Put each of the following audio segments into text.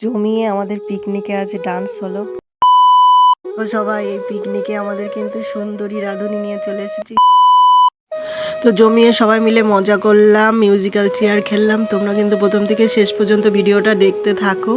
জমিয়ে আমাদের পিকনিকে আজ ডান্স হলো। তো সবাই, এই পিকনিকে আমাদের কিন্তু সুন্দরী রাঁধুনি নিয়ে চলে এসেছি। তো জমিয়ে সবাই মিলে মজা করলাম মিউজিক্যাল চেয়ার খেললাম। তোমরা কিন্তু প্রথম থেকে শেষ পর্যন্ত ভিডিওটা দেখতে থাকো।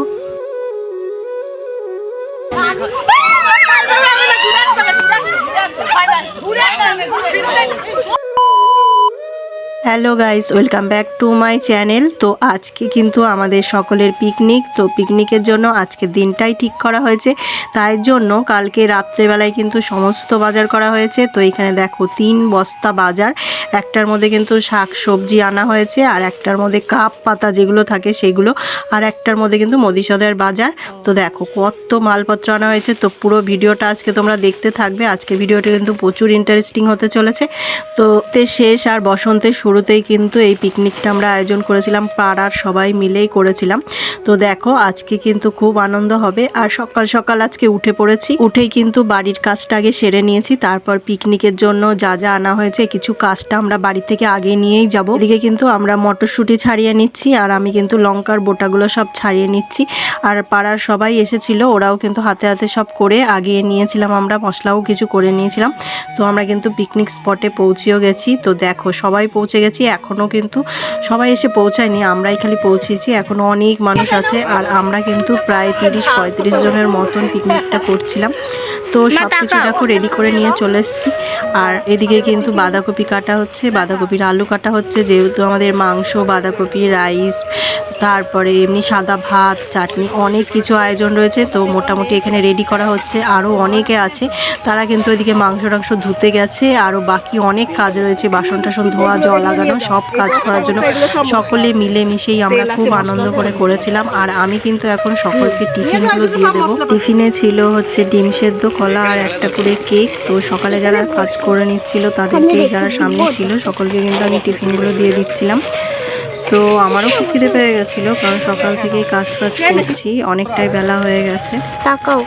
Hello guys welcome back to my channel তো আজকে কিন্তু আমাদের সকলের পিকনিক তো পিকনিকের জন্য আজকের দিনটাই ঠিক করা হয়েছে। তাই জন্য কালকে রাত্রেবেলায় কিন্তু সমস্ত বাজার করা হয়েছে। তো এখানে দেখো তিন বস্তা বাজার, একটার মধ্যে কিন্তু শাক সবজি আনা হয়েছে আর একটার মধ্যে কাপ পাতা যেগুলো থাকে সেগুলো আর একটার মধ্যে কিন্তু মদিসদের বাজার। তো দেখো কত মালপত্র আনা হয়েছে, তো পুরো ভিডিওটা আজকে তোমরা দেখতে থাকবে। আজকে ভিডিওটা কিন্তু প্রচুর ইন্টারেস্টিং হতে চলেছে। তো তে শেষ আর বসন্তের শুরুতেই কিন্তু এই পিকনিকটা আমরা আয়োজন করেছিলাম, পাড়ার সবাই মিলেই করেছিলাম। তো দেখো, আজকে কিন্তু খুব আনন্দ হবে। আর সকাল সকাল আজকে উঠে পড়েছি। উঠেই কিন্তু বাড়ির কাজটা আগে সেরে নিয়েছি। তারপর পিকনিকের জন্য যা যা আনা হয়েছে, কিছু কাজটা আমরা বাড়ি থেকে আগে নিয়েই যাব। এদিকে কিন্তু আমরা মটরশুঁটি ছাড়িয়ে নিচ্ছি আর আমি কিন্তু লঙ্কার বোটাগুলো সব ছাড়িয়ে নিচ্ছি। আর পাড়ার সবাই এসেছিল, ওরাও কিন্তু হাতে হাতে সব করে আগিয়ে নিয়েছিলাম আমরা, মশলাও কিছু করে নিয়েছিলাম। তো আমরা কিন্তু পিকনিক স্পটে পৌঁছেও গেছি। তো দেখো, সবাই পৌঁছে গেছি এখনও কিন্তু সবাই এসে পৌঁছায়নি, আমরাই খালি পৌঁছেছি এখনও অনেক মানুষ আছে, আর আমরা কিন্তু প্রায় তিরিশ পঁয়ত্রিশ জনের মতন পিকনিকটা করছিলাম। তো সব কিছু দেখো রেডি করে নিয়ে চলে এসেছি। আর এদিকে কিন্তু বাঁধাকপি কাটা হচ্ছে বাঁধাকপির আলু কাটা হচ্ছে যেহেতু আমাদের মাংস বাঁধাকপি রাইস তারপরে এমনি সাদা ভাত চাটনি অনেক কিছু আয়োজন রয়েছে। তো মোটামুটি এখানে রেডি করা হচ্ছে। আরও অনেকে আছে তারা কিন্তু ওইদিকে মাংস টাংস ধুতে গেছে। আরও বাকি অনেক কাজ রয়েছে বাসন টাসন ধোয়া জল লাগানো সব কাজ করার জন্য সকলে মিলেমিশেই আমরা খুব আনন্দ করে করেছিলাম। আর আমি কিন্তু এখন সকলকে টিফিনগুলো দিয়ে দেবো। টিফিনে ছিল হচ্ছে ডিম সেদ্ধ কলা আর একটা করে কেক। তো সকালে যারা কাজ করে নিচ্ছিল তাদেরকে যারা সামনে ছিল সকলকে কিন্তু আমি টিফিনগুলো দিয়ে দিচ্ছিলাম। তো আমারও খুব খিদে পেয়ে গেছিল কারণ সকাল থেকেই কাজ ফাজ করছি অনেকটাই বেলা হয়ে গেছে। তাকাও।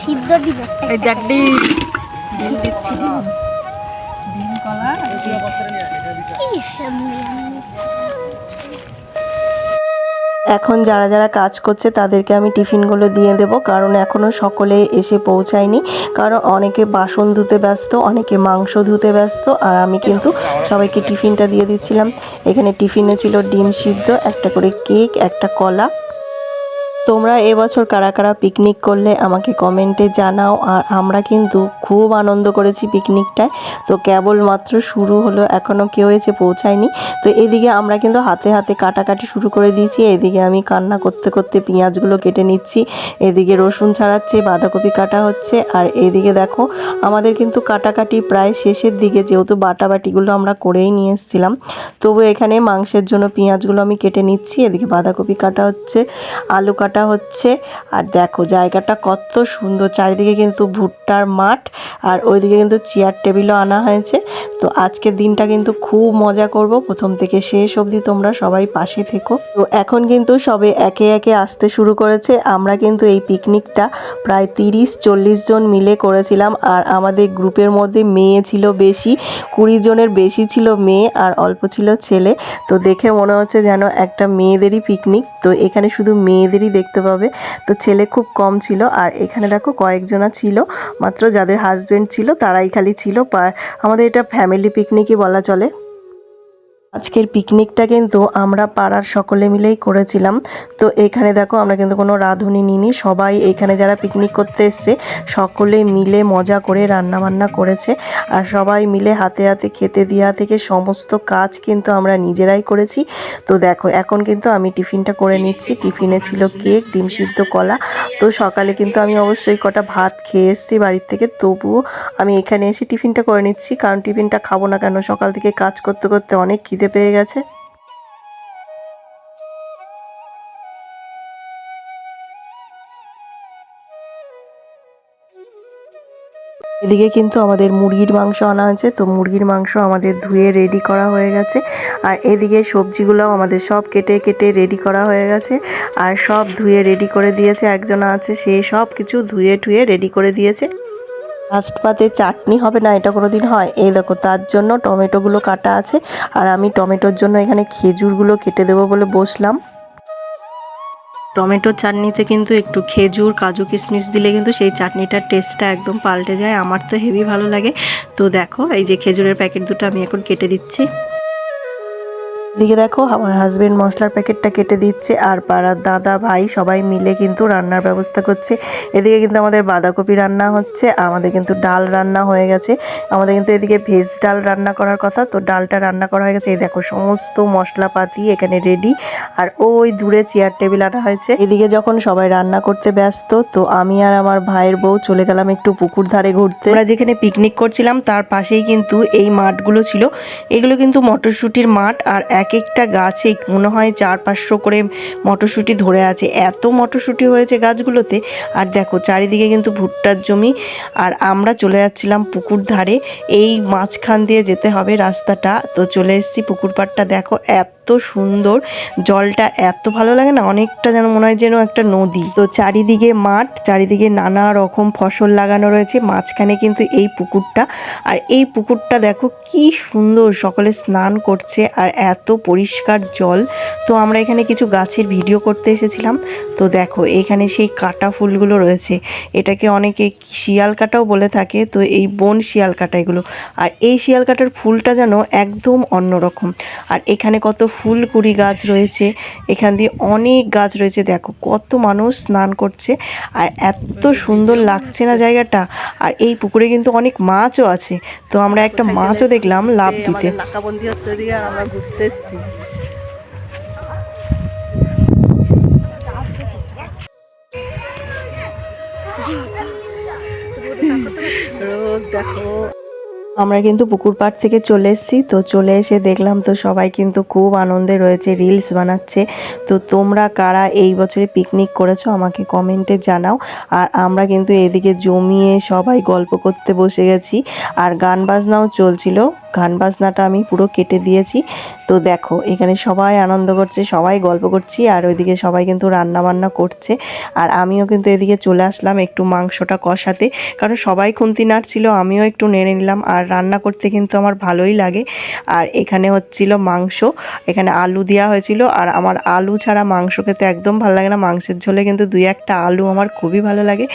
সিদ্ধ ডিম। ডিম দিচ্ছি ডিম কলা এখন যারা যারা কাজ করছে তাদেরকে আমি টিফিনগুলো দিয়ে দেব, কারণ এখনও সকলে এসে পৌঁছায়নি। কারণ অনেকে বাসন ধুতে ব্যস্ত, অনেকে মাংস ধুতে ব্যস্ত, আর আমি কিন্তু সবাইকে টিফিনটা দিয়ে দিচ্ছিলাম। এখানে টিফিনে ছিল ডিম সিদ্ধ, একটা করে কেক, একটা কলা। তোমরা এবছর কারা কারা পিকনিক করলে আমাকে কমেন্টে জানাও। আর আমরা কিন্তু খুব আনন্দ করেছি পিকনিকটায় তো কেবলমাত্র শুরু হলো এখনও কেউ এসে পৌঁছায়নি। তো এদিকে আমরা কিন্তু হাতে হাতে কাটাকাটি শুরু করে দিয়েছি। এদিকে আমি কান্না করতে করতে পেঁয়াজগুলো কেটে নিচ্ছি। এদিকে রসুন ছাড়াচ্ছে, বাঁধাকপি কাটা হচ্ছে। আর এদিকে দেখো, আমাদের কিন্তু কাটাকাটি প্রায় শেষের দিকে, যেহেতু বাটাবাটিগুলো আমরা করেই নিয়ে এসেছিলাম। তবু এখানে মাংসের জন্য পেঁয়াজগুলো আমি কেটে নিচ্ছি। এদিকে বাঁধাকপি কাটা হচ্ছে, আলু কাটা হচ্ছে। আর দেখো, জায়গাটা কত সুন্দর। চারিদিকে কিন্তু ভুট্টার মাঠ আর ওইদিকে কিন্তু চেয়ার টেবিলও আনা হয়েছে। তো আজকের দিনটা কিন্তু খুব মজা করব। প্রথম থেকে শেষ অবধি তোমরা সবাই পাশে থেকো। তো এখন কিন্তু সবে একে একে আসতে শুরু করেছে। আমরা কিন্তু এই পিকনিকটা প্রায় তিরিশ চল্লিশ জন মিলে করেছিলাম। আর আমাদের গ্রুপের মধ্যে মেয়ে ছিল বেশি, কুড়ি জনের বেশি ছিল মেয়ে আর অল্প ছিল ছেলে। তো দেখে মনে হচ্ছে যেন একটা মেয়েদেরই পিকনিক তো এখানে শুধু মেয়েদেরই দেখতে পাবে। তো ছেলে খুব কম ছিল আর এখানে দেখো কয়েকজনা ছিল, মাত্র যাদের হাজবেন্ড ছিল তারাই খালি ছিল। আমাদের এটা ফ্যামিলি পিকনিকই বলা চলে। আজকের পিকনিকটা কিন্তু আমরা পাড়ার সকলে মিলেই করেছিলাম। তো এখানে দেখো আমরা কিন্তু কোনো রাঁধুনি নিনি সবাই এখানে যারা পিকনিক করতে এসছে সকলে মিলে মজা করে রান্না বান্না করেছে। আর সবাই মিলে হাতে হাতে খেতে দেওয়া থেকে সমস্ত কাজ কিন্তু আমরা নিজেরাই করেছি। তো দেখো এখন কিন্তু আমি টিফিনটা করে নিচ্ছি। টিফিনে ছিল কেক, ডিম সিদ্ধ কলা। তো সকালে কিন্তু আমি অবশ্যই কটা ভাত খেয়ে এসেছি বাড়ির থেকে। তবুও আমি এখানে এসে টিফিনটা করে নিচ্ছি। কারণ টিফিনটা খাব না কেন? সকাল থেকে কাজ করতে করতে অনেক খিদে পেয়ে গেছে। এদিকে কিন্তু আমাদের মুরগির মাংস আনা হয়েছে। তো মুরগির মাংস আমাদের ধুয়ে রেডি করা হয়ে গেছে। আর এদিকে সবজিগুলো আমাদের সব কেটে কেটে রেডি করা হয়ে গেছে। আর সব ধুয়ে রেডি করে দিয়েছে। একজন আছে, সে সব কিছু ধুয়ে টুয়ে রেডি করে দিয়েছে। ফার্স্ট পাতে চাটনি হবে না, এটা কোনো দিন হয়। এই দেখো, তার জন্য টমেটোগুলো কাটা আছে, আর আমি টমেটোর জন্য এখানে খেজুরগুলো কেটে দেবো বলে বসলাম। টমেটো চাটনিতে কিন্তু একটু খেজুর, কাজু, কিশমিশ দিলে কিন্তু সেই চাটনিটার টেস্টটা একদম পাল্টে যায়। আমার তো হেভি ভালো লাগে। তো দেখো, এই যে খেজুরের প্যাকেট দুটো আমি এখন কেটে দিচ্ছি। এদিকে দেখো, আমার হাজবেন্ড মশলার প্যাকেটটা কেটে দিচ্ছে আর পাড়ার দাদা ভাই সবাই মিলে কিন্তু রান্নার ব্যবস্থা করছে। এদিকে কিন্তু আমাদের বাঁধাকপি রান্না হচ্ছে, আমাদের কিন্তু ডাল রান্না হয়ে গেছে। আমাদের কিন্তু এদিকে ভেজ ডাল রান্না করার কথা, তো ডালটা রান্না করা হয়ে গেছে। এই দেখো, সমস্ত মশলাপাতি এখানে রেডি আর ওই দূরে চেয়ার টেবিল আনা হয়েছে। এদিকে যখন সবাই রান্না করতে ব্যস্ত, তো আমি আর আমার ভাইয়ের বউ চলে গেলাম একটু পুকুর ধারে ঘুরতে। আমরা যেখানে পিকনিক করছিলাম, তার পাশেই কিন্তু এই মাঠগুলো ছিল। এগুলো কিন্তু মটরশুঁটির মাঠ আর এক একটা গাছে মনে হয় চার পাঁচশো করে মটরশুঁটি ধরে আছে। এত মটরশুঁটি হয়েছে গাছগুলোতে। আর দেখো, চারিদিকে কিন্তু ভুট্টার জমি। আর আমরা চলে যাচ্ছিলাম পুকুর ধারে। এই মাঝখান দিয়ে যেতে হবে রাস্তাটা। তো চলে এসেছি পুকুর পাড়টা। দেখো, এত সুন্দর। জলটা এত ভালো লাগে না, অনেকটা যেন মনে হয় যেন একটা নদী। তো চারিদিকে মাঠ, চারিদিকে নানা রকম ফসল লাগানো রয়েছে। মাঝখানে কিন্তু এই পুকুরটা। আর এই পুকুরটা দেখো, কি সুন্দর। সকলে স্নান করছে। আর এত পরিষ্কার জল। তো আমরা এখানে কিছু গাছের ভিডিও করতে এসেছিলাম। তো দেখো এখানে সেই কাটা ফুলগুলো রয়েছে। এটাকে অনেকে শিয়াল কাটাও বলে থাকে। তো এই বন শিয়াল কাটা এগুলো। আর এই শিয়াল কাটার ফুলটা যেন একদম অন্যরকম। আর এখানে কত ফুলকুড়ি গাছ রয়েছে। এখান দিয়ে অনেক গাছ রয়েছে। দেখো কত মানুষ স্নান করছে। আর এত সুন্দর লাগছে না জায়গাটা। আর এই পুকুরে কিন্তু অনেক মাছও আছে। তো আমরা একটা মাছও দেখলাম লাভ দিতে। নাকাবন্দি হচ্ছে আর আমরা ঘুরতে দেখো। আমরা কিন্তু পুকুর পাড় থেকে চলে এসেছি, তো চলে এসে দেখলাম তো সবাই কিন্তু খুব আনন্দে রয়েছে রিলস বানাচ্ছে। তো তোমরা কারা এই বছরে পিকনিক করেছ আমাকে কমেন্টে জানাও। আর আমরা কিন্তু এদিকে জমিয়ে সবাই গল্প করতে বসে গেছি। আর গান বাজনাও চলছিল। গান বাজনাটা আমি পুরো কেটে দিয়েছি। তো দেখো, এখানে সবাই আনন্দ করছে, সবাই গল্প করছি, আর ওইদিকে সবাই কিন্তু রান্না বান্না করছে। আর আমিও কিন্তু এদিকে চলে আসলাম একটু মাংসটা কষাতে, কারণ সবাই খুন্তি নাড়ছিল আমিও একটু নেড়ে নিলাম, আর রান্না করতে কিন্তু আমার ভালোই লাগে। আর এখানে হচ্ছিল মাংস, এখানে আলু দেওয়া হয়েছিল, আর আমার আলু ছাড়া মাংস খেতে একদম ভালো লাগে না, মাংসের ঝোলে কিন্তু দুই একটা আলু আমার খুবই ভালো লাগে।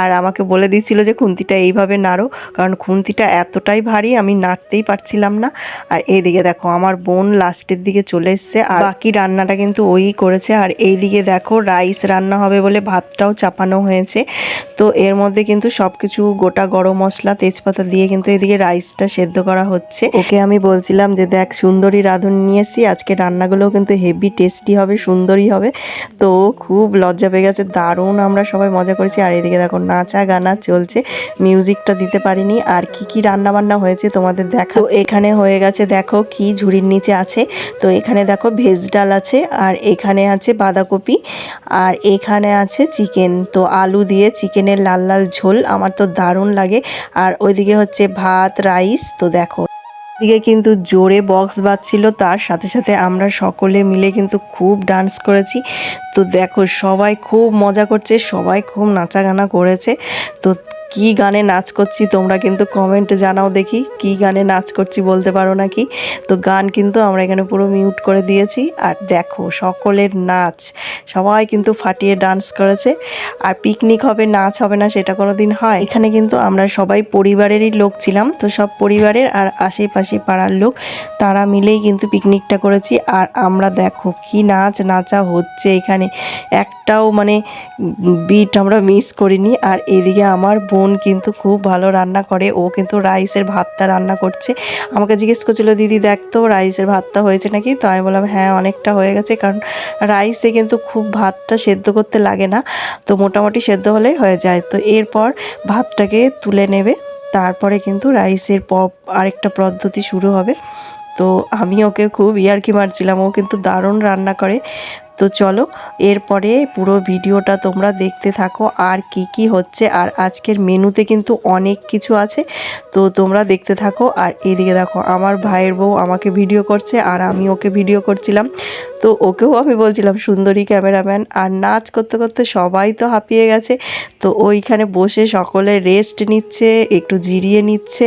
আর আমাকে বলে দিচ্ছিল যে, খুন্তিটা এইভাবে নাড়ো, কারণ খুন্তিটা এতটাই ভারী, আমি নাড়তেই পারছিলাম না। আর এইদিকে দেখো আমার বোন লাস্টের দিকে চলে এসছে। আর বাকি রান্নাটা কিন্তু ওই করেছে। আর এইদিকে দেখো রাইস রান্না হবে বলে ভাতটাও চাপানো হয়েছে। তো এর মধ্যে কিন্তু সব কিছু গোটা গরম মশলা তেজপাতা দিয়ে কিন্তু এদিকে রাইসটা সেদ্ধ করা হচ্ছে। ওকে আমি বলছিলাম যে দেখ সুন্দরী রাঁধুনি নিয়েছি আজকে রান্নাগুলোও কিন্তু হেভি টেস্টি হবে সুন্দরই হবে। তো খুব লজ্জা পেয়ে গেছে দারুণ আমরা সবাই মজা করেছি। আর এদিকে দেখো নাচা গানা চলছে। মিউজিকটা দিতে পারিনি। আর কি কি রান্না বান্না হয়েছে তোমাদের দেখা এখানে হয়ে গেছে, দেখো কি ঝুড়ির নিচে আছে। তো এখানে দেখো ভেজ ডাল আছে আর এখানে আছে বাঁধাকপি আর এখানে আছে চিকেন। তো আলু দিয়ে চিকেনের লাল লাল ঝোল, আমার তো দারুণ লাগে। আর ওইদিকে হচ্ছে ভাত, রাইস, তো দেখো। দিকে কিন্তু জোরে বক্স বাজছিল, তার সাথে সাথে আমরা সকলে মিলে কিন্তু খুব ডান্স করেছি। তো দেখো সবাই খুব মজা করছে, সবাই খুব নাচা গানা করেছে। তো কি গানে নাচ করছি তোমরা কিন্তু কমেন্টে জানাও দেখি। কি গানে নাচ করছি বলতে পারো নাকি? তো গান কিন্তু আমরা এখানে পুরো মিউট করে দিয়েছি। আর দেখো, সকলের নাচ। সবাই কিন্তু ফাটিয়ে ডান্স করেছে। আর পিকনিক হবে, নাচ হবে না সেটা কোনো দিন হয়। এখানে কিন্তু আমরা সবাই পরিবারেরই লোক ছিলাম। তো সব পরিবারের আর আশেপাশে পাড়ার লোক, তারা মিলেই কিন্তু পিকনিকটা করেছি। আর আমরা দেখো, কি নাচ নাচা হচ্ছে এখানে। একটাও মানে বিট আমরা মিস করিনি। আর এদিকে আমার বোন কিন্তু খুব ভালো রান্না করে। ও কিন্তু রাইসের ভাতটা রান্না করছে। আমাকে জিজ্ঞেস করছিল, দিদি, দেখ তো, রাইসের ভাতটা হয়েছে নাকি? তো আমি বললাম হ্যাঁ অনেকটা হয়ে গেছে। কারণ রাইসে কিন্তু খুব ভাতটা সেদ্ধ করতে লাগে না। তো মোটামুটি সেদ্ধ হলেই হয়ে যায়। তো এরপর ভাতটাকে তুলে নেবে। তারপরে কিন্তু রাইসের পপ আরেকটা পদ্ধতি শুরু হবে। তো আমি ওকে খুব ইয়ার্কি মারছিলাম। ও কিন্তু দারুণ রান্না করে। তো চলো, এরপরে পুরো ভিডিওটা তোমরা দেখতে থাকো আর কি কি হচ্ছে। আর আজকের মেনুতে কিন্তু অনেক কিছু আছে, তো তোমরা দেখতে থাকো। আর এদিকে দেখো, আমার ভাইয়ের বউ আমাকে ভিডিও করছে আর আমি ওকে ভিডিও করছিলাম। তো ওকেও আমি বলছিলাম, সুন্দরী ক্যামেরাম্যান। আর নাচ করতে করতে সবাই তো হাঁপিয়ে গেছে। তো ওইখানে বসে সকলে রেস্ট নিচ্ছে, একটু জিরিয়ে নিচ্ছে।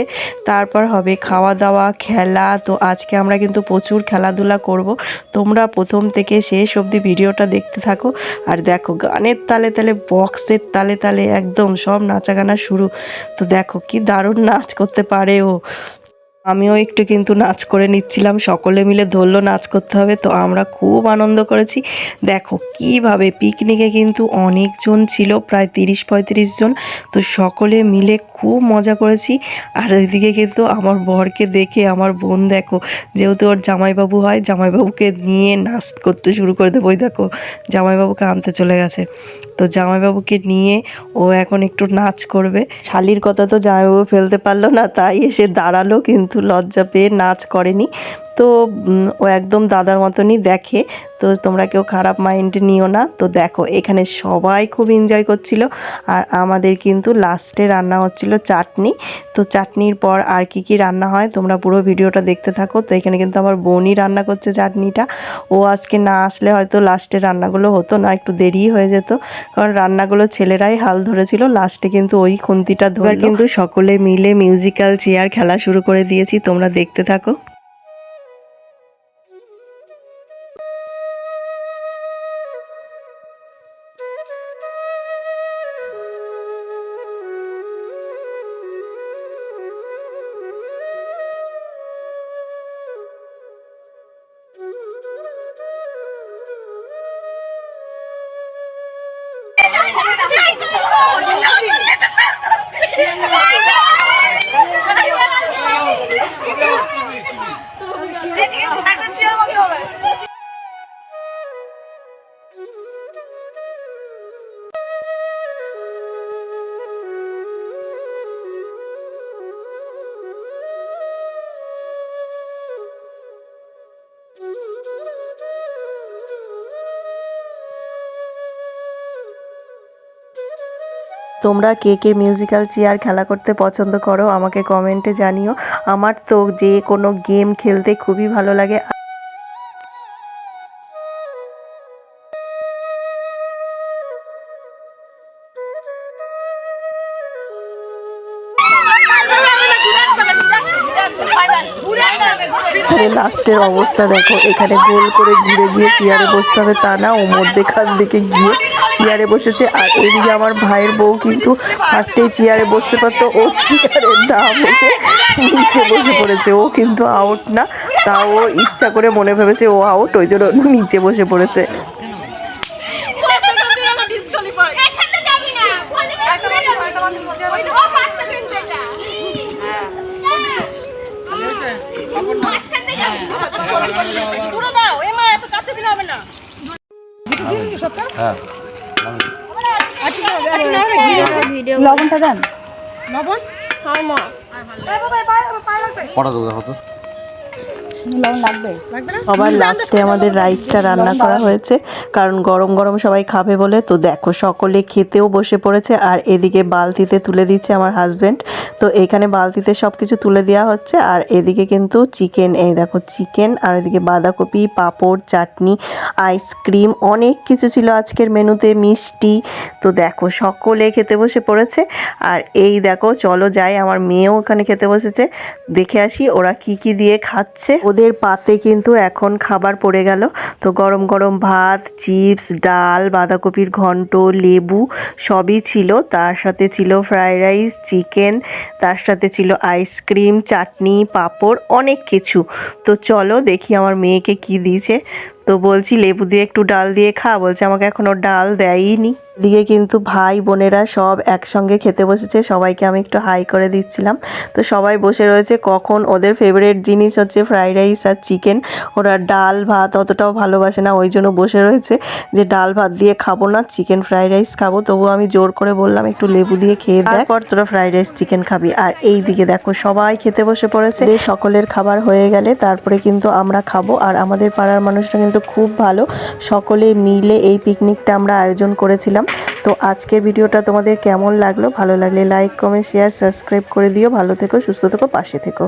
তারপর হবে খাওয়া দাওয়া খেলা। তো আজকে আমরা কিন্তু প্রচুর খেলাধুলা করব। তোমরা প্রথম থেকে শেষ অবধি ভিডিওটা দেখতে থাকো। আর দেখো, গানের তালে তালে, বক্সের তালে তালে একদম সব নাচা গানা শুরু। তো দেখো, কি দারুণ নাচ করতে পারে ও। আমিও একটু কিন্তু নাচ করে নিচ্ছিলাম, সকলে মিলে ধরলো নাচ করতে হবে। তো আমরা খুব আনন্দ করেছি। দেখো, কীভাবে পিকনিকে কিন্তু অনেকজন ছিল, প্রায় তিরিশ পঁয়ত্রিশ জন। তো সকলে মিলে খুব মজা করেছি। আর এদিকে কিন্তু আমার বরকে দেখে আমার বোন দেখো, যেহেতু ওর জামাইবাবু হয়, জামাইবাবুকে নিয়ে নাচ করতে শুরু করে দেবো। ওই দেখো, জামাইবাবুকে আনতে চলে গেছে। তো জামাইবাবুকে নিয়ে ও এখন একটু নাচ করবে। শালির কথা তো জামাইবাবু ফেলতে পারল না, তাই এসে দাঁড়াল, কিন্তু লজ্জা পেয়ে নাচ করেনি। তো ও একদম দাদার মতনই দেখে। তো তোমরা কেউ খারাপ মাইন্ড নিও না। তো দেখো এখানে সবাই খুব এনজয় করছিল। আর আমাদের কিন্তু লাস্টে রান্না হচ্ছিল চাটনি। তো চাটনির পর আর কি কি রান্না হয় তোমরা পুরো ভিডিওটা দেখতে থাকো। তো এখানে কিন্তু আমার বোনই রান্না করছে চাটনিটা। ও আজকে না আসলে হয়তো লাস্টে রান্নাগুলো হতো না একটু দেরিই হয়ে যেত। কারণ রান্নাগুলো ছেলেরাই হাল ধরেছিল। লাস্টে কিন্তু ওই খুন্তিটা ধরে কিন্তু সকলে মিলে মিউজিক্যাল চেয়ার খেলা শুরু করে দিয়েছি। তোমরা দেখতে থাকো। Thank you. তোমরা কে কে মিউজিক্যাল চেয়ার খেলা করতে পছন্দ করো, আমাকে কমেন্টে জানিও। আমার তো যে কোনো গেম খেলতে খুবই ভালো লাগে। এখানে লাস্টের অবস্থা দেখো। এখানে গোল করে ঘুরে গিয়ে চেয়ারে বসতে হবে, তা না, ও মধ্যেখান দিকে গিয়ে চেয়ারে বসেছে। আর এদিকে আমার ভাইয়ের বউ কিন্তু ফার্স্টেই চেয়ারে বসতে পারতো, ও চেয়ারে না বসে নিচে বসে পড়েছে। ও কিন্তু আউট না তাও ইচ্ছা করে মনে ভেবেছে ও আউট ওই জন্য নিচে বসে পড়েছে। পুরো দাও এ মা। এত কাছে দিলে হবে না হ্যাঁ লবণটা দেন কটা দেবো দেখো তো। সবার লাস্টে আমাদের রাইসটা রান্না করা হয়েছে কারণ গরম গরম সবাই খাবে বলে তো দেখো সকলে খেতেও বসে পড়েছে আর এদিকে বালতিতে তুলে দিচ্ছে আমার হাজবেন্ড তো এখানে বালতিতে সব কিছু তুলে দেওয়া হচ্ছে আর এদিকে কিন্তু চিকেন এই দেখো চিকেন আর এদিকে বাঁধাকপি পাঁপড় চাটনি আইসক্রিম অনেক কিছু ছিল আজকের মেনুতে মিষ্টি। তো দেখো সকলে খেতে বসে পড়েছে আর এই দেখো চলো যাই আমার মেয়েও ওখানে খেতে বসেছে। দেখে আসি ওরা কি কি দিয়ে খাচ্ছে। ওদের পাতে কিন্তু এখন খাবার পড়ে গেল। তো গরম গরম ভাত, চিপস, ডাল, বাঁধাকপির ঘন্ট, লেবু সবই ছিল। তার সাথে ছিল ফ্রাইড রাইস, চিকেন, তার সাথে ছিল আইসক্রিম, চাটনি, পাঁপড়, অনেক কিছু। তো চলো দেখি আমার মেয়েকে কি দিয়েছে। তো বলছি, লেবু দিয়ে একটু ডাল দিয়ে খা। বলছে, আমাকে এখনও ডাল দেয়নি দিকে কিন্তু ভাই বোনেরা সব একসঙ্গে খেতে বসেছে। সবাইকে আমি একটু হাই করে দিচ্ছিলাম। তো সবাই বসে রয়েছে। কখন ওদের ফেভারিট জিনিস হচ্ছে ফ্রাইড রাইস আর চিকেন ওরা ডাল ভাত অতটাও ভালোবাসে না ওই জন্য বসে রয়েছে যে ডাল ভাত দিয়ে খাব না চিকেন ফ্রাইড রাইস খাব। তবু আমি জোর করে বললাম একটু লেবু দিয়ে খেয়ে তারপর তোরা ফ্রাইড রাইস চিকেন খাবি। আর এই দিকে দেখো সবাই খেতে বসে পড়েছে। সকলের খাবার হয়ে গেলে তারপরে কিন্তু আমরা খাব। আর আমাদের পাড়ার মানুষরা কিন্তু খুব ভালো। সকলে মিলে এই পিকনিকটা আমরা আয়োজন করেছিলাম। তো আজকের ভিডিওটা তোমাদের কেমন লাগল? ভালো লাগলে লাইক কমেন্ট শেয়ার সাবস্ক্রাইব করে দিও। ভালো থেকো, সুস্থ থেকো, পাশে থেকো।